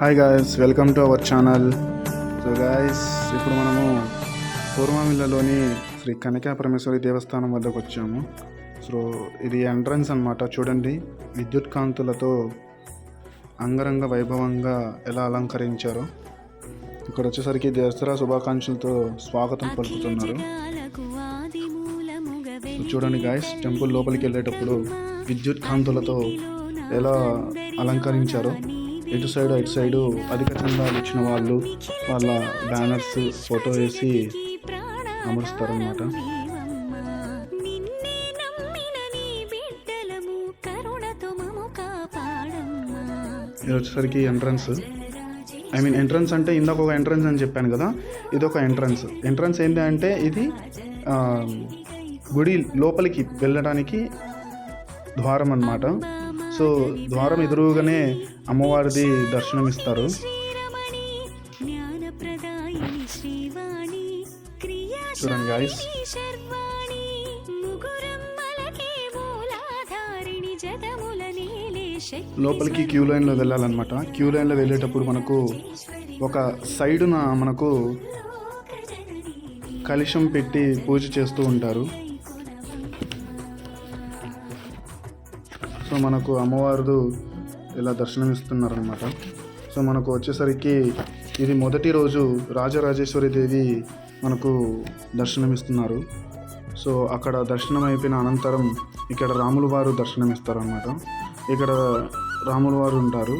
Hi guys welcome to our channel so guys ఇప్పుడు మనము పూర్వమిల్లలోని శ్రీ కనకా పరమేశ్వరి దేవస్థానం వద్దకు వచ్చాము. సో ఇది ఎంట్రన్స్ అన్నమాట. చూడండి విద్యుత్ కాంతులతో అంగరంగ వైభవంగా ఎలా అలంకరించారో. ఇక్కడ వచ్చేసరికి దసరా శుభాకాంక్షలతో స్వాగతం పలుకుతున్నారు. చూడండి గాయస్ టెంపుల్ లోపలికి వెళ్ళేటప్పుడు విద్యుత్ కాంతులతో ఎలా అలంకరించారో. ఇటు సైడ్ ఇటు సైడు అధిక చందాలు ఇచ్చిన వాళ్ళు వాళ్ళ బ్యానర్స్ ఫోటో వేసి అమరుస్తారనమాట ఇది వచ్చేసరికి ఎంట్రన్స్ ఐ మీన్ ఎంట్రన్స్ అంటే ఇందాక ఒక ఎంట్రన్స్ అని చెప్పాను కదా ఇది ఒక ఎంట్రన్స్ ఎంట్రన్స్ ఏంటి అంటే ఇది గుడి లోపలికి వెళ్ళడానికి ద్వారం అన్నమాట. సో ద్వారం ఎదురుగానే అమ్మవారిది దర్శనం ఇస్తారు చూడండి గాయస్ లోపలికి క్యూ లైన్లో వెళ్ళాలన్నమాట. క్యూ లైన్లో వెళ్ళేటప్పుడు మనకు ఒక సైడున మనకు కలుషం పెట్టి పూజ చేస్తూ ఉంటారు. సో మనకు అమ్మవారు ఇలా దర్శనమిస్తున్నారనమాట సో మనకు వచ్చేసరికి ఇది మొదటి రోజు రాజరాజేశ్వరి దేవి మనకు దర్శనమిస్తున్నారు. సో అక్కడ దర్శనం అయిపోయిన అనంతరం ఇక్కడ రాములు వారు దర్శనమిస్తారనమాట ఇక్కడ రాములు వారు ఉంటారు.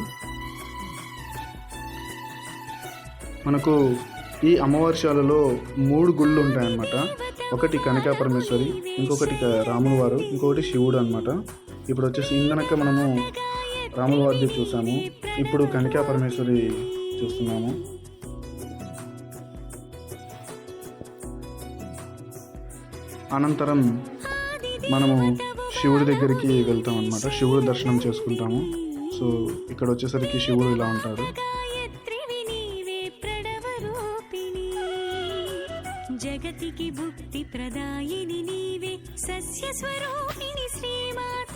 మనకు ఈ అమ్మవారిశాలలో మూడు గుళ్ళు ఉంటాయన్నమాట. ఒకటి కనకా పరమేశ్వరి ఇంకొకటి రాములు వారు ఇంకొకటి శివుడు అనమాట ఇప్పుడు వచ్చేసి ఇందనక మనము రాముల చూసాము. ఇప్పుడు కనికా పరమేశ్వరి చూస్తున్నాము. అనంతరం మనము శివుడి దగ్గరికి వెళ్తాం అనమాట శివుడు దర్శనం చేసుకుంటాము. సో ఇక్కడ వచ్చేసరికి శివుడు ఇలా ఉంటారు జగతికి భుక్తి ప్రదాయిని నీవే సస్య స్వరూపిణి శ్రీమాత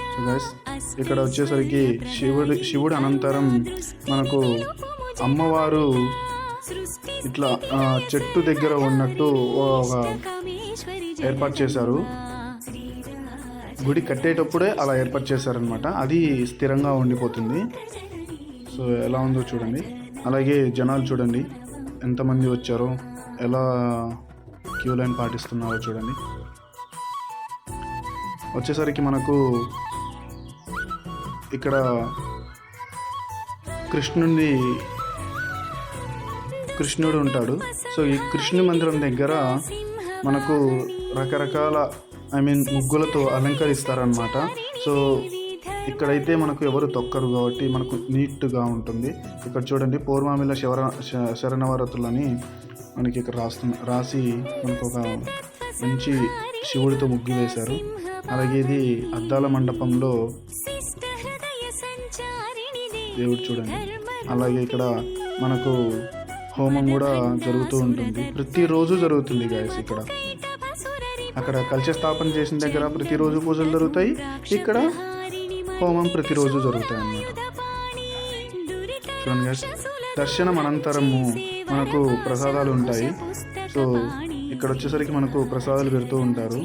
ఇక్కడ వచ్చేసరికి శివుడి శివుడు అనంతరం మనకు అమ్మవారు ఇట్లా చెట్టు దగ్గర ఉన్నట్టు ఒక ఏర్పాటు చేశారు. గుడి కట్టేటప్పుడే అలా ఏర్పాటు చేశారనమాట అది స్థిరంగా ఉండిపోతుంది. సో ఎలా ఉందో చూడండి. అలాగే జనాలు చూడండి. ఎంతమంది వచ్చారో ఎలా క్యూ లైన్ పాటిస్తున్నారో చూడండి. వచ్చేసరికి మనకు ఇక్కడ కృష్ణుని కృష్ణుడు ఉంటాడు. సో ఈ కృష్ణుని మందిరం దగ్గర మనకు రకరకాల ఐ మీన్ ముగ్గులతో అలంకరిస్తారనమాట సో ఇక్కడైతే మనకు ఎవరు తొక్కరు కాబట్టి మనకు నీట్గా ఉంటుంది. ఇక్కడ చూడండి పూర్వామిల శివర శ- శరణవరతులని మనకి ఇక్కడ రాస్తున్న రాసి మనకు ఒక మంచి శివుడితో ముగ్గు వేశారు. అలాగే ఇది అద్దాల మండపంలో దేవుడు చూడండి. అలాగే ఇక్కడ మనకు హోమం కూడా జరుగుతూ ఉంటుంది. ప్రతిరోజు జరుగుతుంది గాయస్ ఇక్కడ. అక్కడ కలశ స్థాపన చేసిన దగ్గర ప్రతిరోజు పూజలు జరుగుతాయి. ఇక్కడ హోమం ప్రతిరోజు జరుగుతాయి అన్నమాట. చూడండి guys, దర్శనం అనంతరము మనకు ప్రసాదాలు ఉంటాయి. సో ఇక్కడ వచ్చేసరికి మనకు ప్రసాదాలు పెడుతూ ఉంటారు.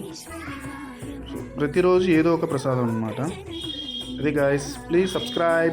ప్రతిరోజు ఏదో ఒక ప్రసాదం అన్నమాట. అది గాయస్ ప్లీజ్ సబ్స్క్రైబ్